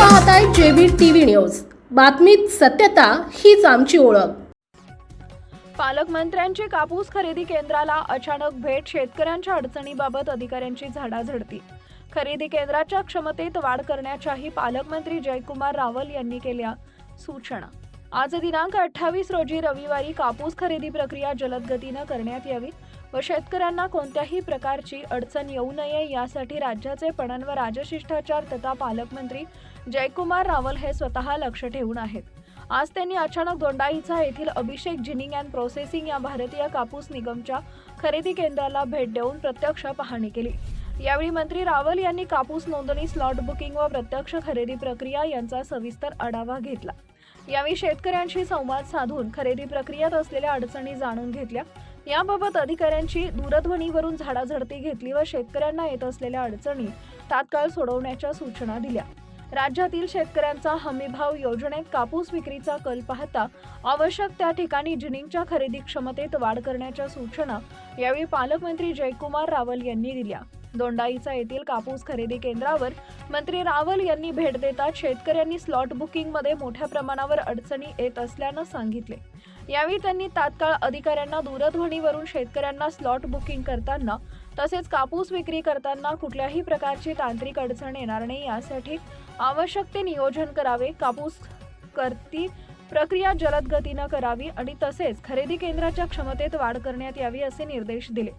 पाहताय JB TV news. बातमीत सत्यता हीच आमची ओळख. पालकमंत्र्यांची कापूस खरेदी केंद्राला अचानक भेट शेतकऱ्यांच्या अडचणीबाबत अधिकाऱ्यांची झाडाझडती. खरेदी केंद्राच्या क्षमतेत वाढ करण्याच्याही पालकमंत्री जयकुमार रावल यांनी केल्या सूचना. आज दिनांक अठ्ठावीस रोजी रविवारी कापूस खरेदी प्रक्रिया जलद गतीनं करण्यात यावी व शेतकऱ्यांना कोणत्याही प्रकारची अडचण येऊ नये यासाठी राज्याचे पणन व राजशिष्टाचार तथा पालकमंत्री जयकुमार रावल हे स्वतः लक्ष ठेवून आहेत. आज त्यांनी अचानक दोंडाईचा येथील अभिषेक जिनिंग अँड प्रोसेसिंग या भारतीय कापूस निगमच्या खरेदी केंद्राला भेट देऊन प्रत्यक्ष पाहणी केली. यावेळी मंत्री रावल यांनी कापूस नोंदणी स्लॉट बुकिंग व प्रत्यक्ष खरेदी प्रक्रिया यांचा सविस्तर आढावा घेतला. यावेळी शेतकऱ्यांशी संवाद साधून खरेदी प्रक्रियेत असलेल्या अडचणी जाणून घेतल्या. याबाबत अधिकाऱ्यांची दूरध्वनीवरून झाडाझडती घेतली व शेतकऱ्यांना येत असलेल्या अडचणी तात्काळ सोडवण्याच्या सूचना दिल्या. राज्यातील शेतकऱ्यांचा हमीभाव योजनेत कापूस विक्रीचा कल पाहता आवश्यक त्या ठिकाणी जिनिंगच्या खरेदी क्षमतेत वाढ करण्याच्या सूचना यावेळी पालकमंत्री जयकुमार रावल यांनी दिल्या. दोंडाईचा येथील कापूस खरेदी केंद्रावर मंत्री रावल यांनी भेट देतात शेतकऱ्यांनी स्लॉट बुकिंगमध्ये मोठ्या प्रमाणावर अडचणी येत असल्यानं सांगितले. यावेळी त्यांनी तात्काळ अधिकाऱ्यांना दूरध्वनीवरून शेतकऱ्यांना स्लॉट बुकिंग करताना तसेच कापूस विक्री करताना कुठल्याही प्रकारची तांत्रिक अडचण येणार नाही यासाठी आवश्यक ते नियोजन करावे कापूस करती प्रक्रिया जलद गतीनं करावी आणि तसेच खरेदी केंद्राच्या क्षमतेत वाढ करण्यात यावी असे निर्देश दिले.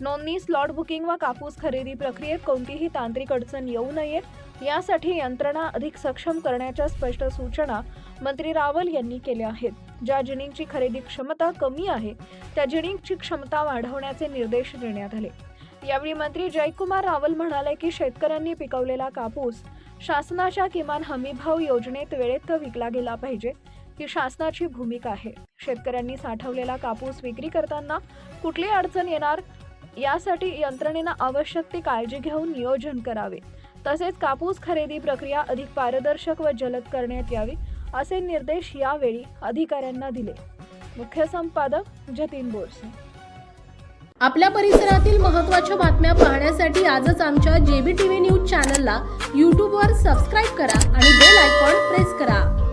नोंदणी स्लॉट बुकिंग व कापूस खरेदी प्रक्रियेत कोणतीही तांत्रिक अडचण येऊ नये यासाठी यंत्रणा अधिक सक्षम करण्याच्या स्पष्ट सूचना मंत्री रावल यांनी केल्या आहेत. ज्या जिनिंगची खरेदी क्षमता कमी आहे त्या जिनिंगची क्षमता वाढवण्याचे निर्देश देण्यात आले. यावेळी मंत्री जयकुमार रावल म्हणाले की शेतकऱ्यांनी पिकवलेला कापूस शासनाच्या किमान हमीभाव योजनेत वेळेत विकला गेला पाहिजे ही शासनाची भूमिका आहे. शेतकऱ्यांनी साठवलेला कापूस विक्री करताना कुठली अडचण येणार यासाठी यंत्रणेनं आवश्यक ती काळजी घेऊन नियोजन करावे. तसेच कापूस खरेदी प्रक्रिया अधिक पारदर्शक व जलद करण्यात यावी असे निर्देश यावेळी अधिकाऱ्यांना दिले. मुख्य संपादक जतीन बोरसे. आपल्या परिसरातील महत्त्वाच्या बातम्या पाहण्यासाठी आजच आमच्या जेबी टीव्ही न्यूज चॅनलला यूट्यूबवर सबस्क्राईब करा आणि बेल आयकॉन प्रेस करा.